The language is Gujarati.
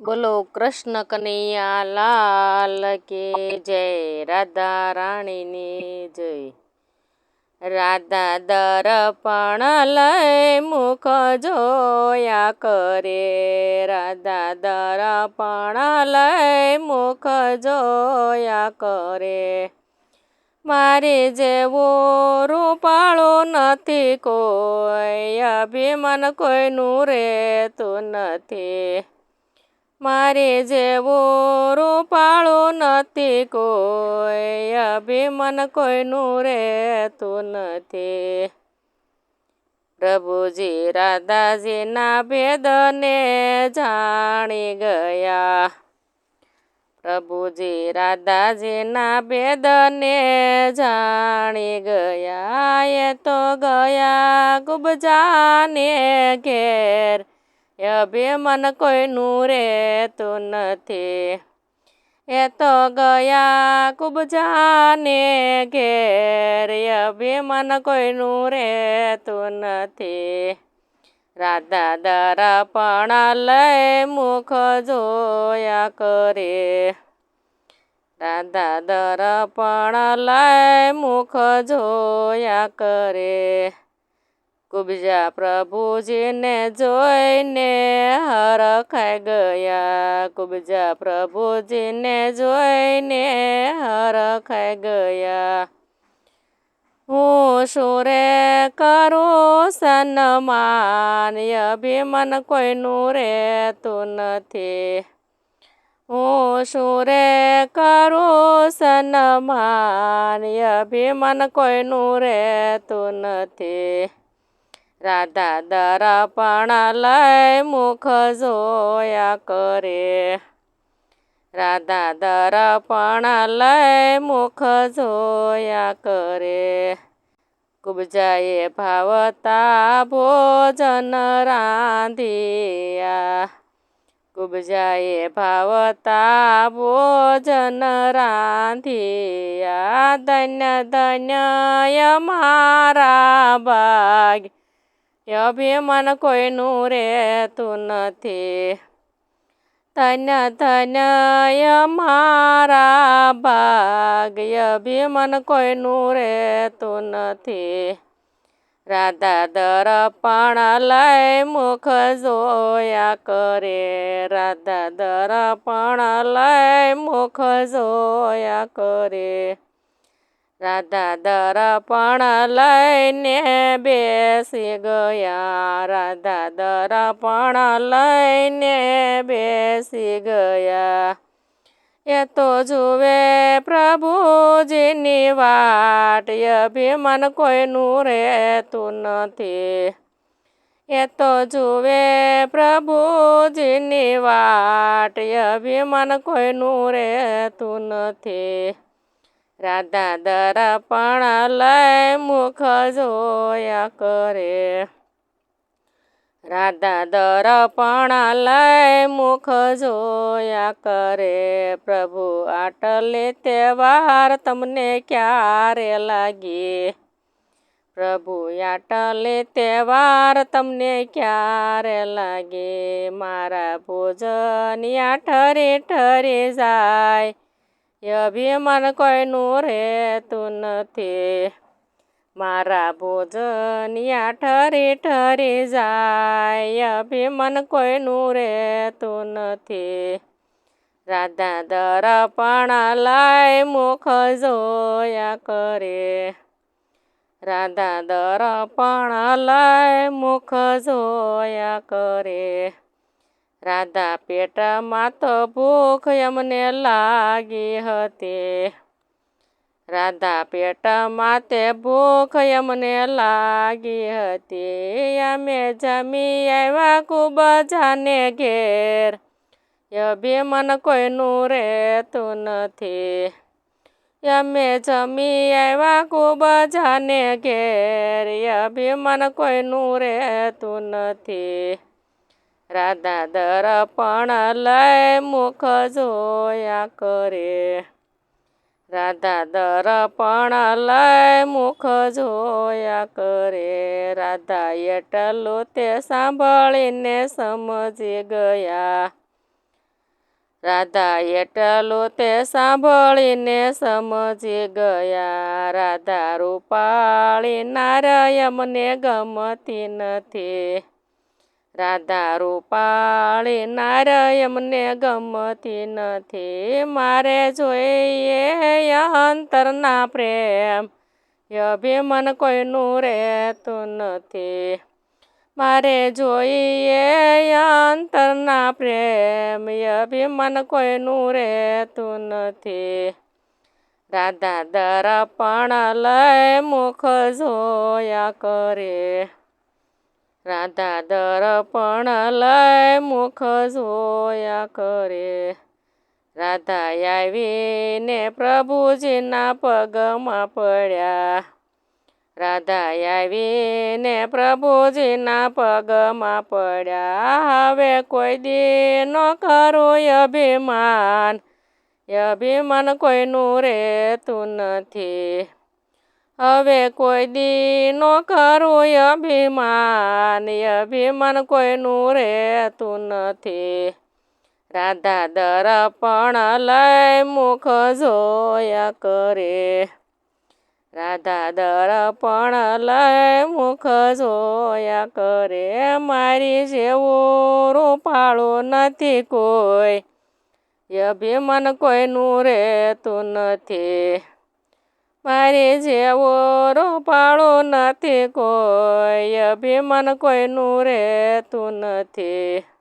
બોલો, કૃષ્ણ કનૈયા લાલ કે જય, રાધા રાણીની જય. રાધા દર્પણ લય મુખ જોયા કરે. રાધા દર્પણ લય મુખ જોયા કરે. મારે જેવો રૂપાળો નથી કોઈ, અભિમાન કોઈનું રહેતું નથી. મારે જેવો રૂપાળો નથી કોઈ, અભિમન કોઈનું રહેતું નથી. પ્રભુજી રાધાજીના ભેદને જાણી ગયા. પ્રભુજી રાધાજીના ભેદને જાણી ગયા. એ તો ગયા ગુબજાને ઘેર. અભિમાન કોઈનું રહેતું નથી એ તો ગયા કુબજાને ઘેર અભિમાન કોઈનું રહેતું નથી રાધા દર્પણ લય મુખ જોયા કરે રાધા દર્પણ લય મુખ જોયા કરે કુબજા પ્રભુજીને જોઈને હરખાઈ ગયા. કુબજા પ્રભુજીને જોઈને હરખાઈ ગયા. હું સુરે કરું સન્માન? અભિમન કોઈનું રહેતું નથી. હું સુરે કરું સન્માન? અભિમન કોઈનું રહેતું નથી. રાધા દર્પણ લય મુખ જોયા કરે રાધા દર્પણ લય મુખ જોયા કરે કુબજાએ ભાવતા ભોજન રાંધિયા કુબજાએ ભાવતા ભોજન રાંધિયા ધન્ય ધન્ય મારા ભાગ અભિમાન કોઈનું રહેતું નથી. ધન્ય ધન્ય મારા ભાગ અભિમાન કોઈનું રહેતું નથી. રાધા દર્પણ લય મુખ જોયા કરે. રાધા દર્પણ લય મુખ જોયા કરે. રાધા દર્પણ લઈને બેસી ગયા. રાધા દર્પણ લઈને બેસી ગયા. એ તો જુએ પ્રભુજીની વાટ અભિમાન કોઈનું રહેતું નથી. એ તો જુએ પ્રભુજીની વાટ અભિમાન કોઈનું રહેતું નથી. રાધા દર્પણ લય મુખ જોયા કરે. રાધા દર્પણ લય મુખ જોયા કરે. પ્રભુ આટલે તહેવાર તમને ક્યારે લાગી? પ્રભુ આટલે તહેવાર તમને ક્યારે લાગે? મારા ભોજન ઠરે ઠરે જાય. અભિમાન કોઈનું રહેતું નથી. મારા ભોજનિયા ઠરી ઠરી જાય, અભિમાન કોઈનું રહેતું નથી. રાધા દર્પણ લાય મુખ જોયા કરે. રાધા દર્પણ લાય મુખ જોયા કરે. રાધા પેટમાં તો ભૂખ એમને લાગી હતી. રાધા પેટમાં તે ભૂખ એમને લાગી હતી. અમે જમી આવ્યા ખૂબ જાને ઘેર અભિમન કોઈનું રહેતું નથી. અમે જમી આવ્યા ખૂબ જાને ઘેર અભિમન કોઈનું રહેતું નથી. રાધા દર્પણ લય મુખ જોયા કરે. રાધા દર્પણ લય મુખ જોયા કરે. રાધા એટલું તે સાંભળીને સમજી ગયા. રાધા એટલું તે સાંભળીને સમજી ગયા. રાધા રૂપાળી નારાયમને ગમતી નથી. રાધા રૂપાળી નારાયમને ગમતી નથી. મારે જોઈએ અંતરના પ્રેમ, અભિમન કોઈનું રહેતું નથી. મારે જોઈએ અંતરના પ્રેમ, અભિમન કોઈનું રહેતું નથી. રાધા દર્પણ લય મુખ જોયા કરે. રાધા દર્પણ લય મુખ જોયા કરે. રાધા આવીને પ્રભુજીના પગમાં પડ્યા. રાધા આવીને પ્રભુજીના પગમાં પડ્યા. હવે કોઈ દી ન કરું અભિમાન. અભિમાન કોઈનું રહેતું નથી. હવે કોઈ દી નો કરું અભિમાન અભિમાન કોઈનું રહેતું નથી. રાધા દર્પણ લય મુખ જોયા કરે. રાધા દર્પણ લય મુખ જોયા કરે. મારી જેવું રૂપાળું નથી કોઈ. અભિમાન કોઈનું રહેતું નથી. મારી જેવો રૂપાળું નથી કોઈ અભિમાન કોઈનું રહેતું નથી.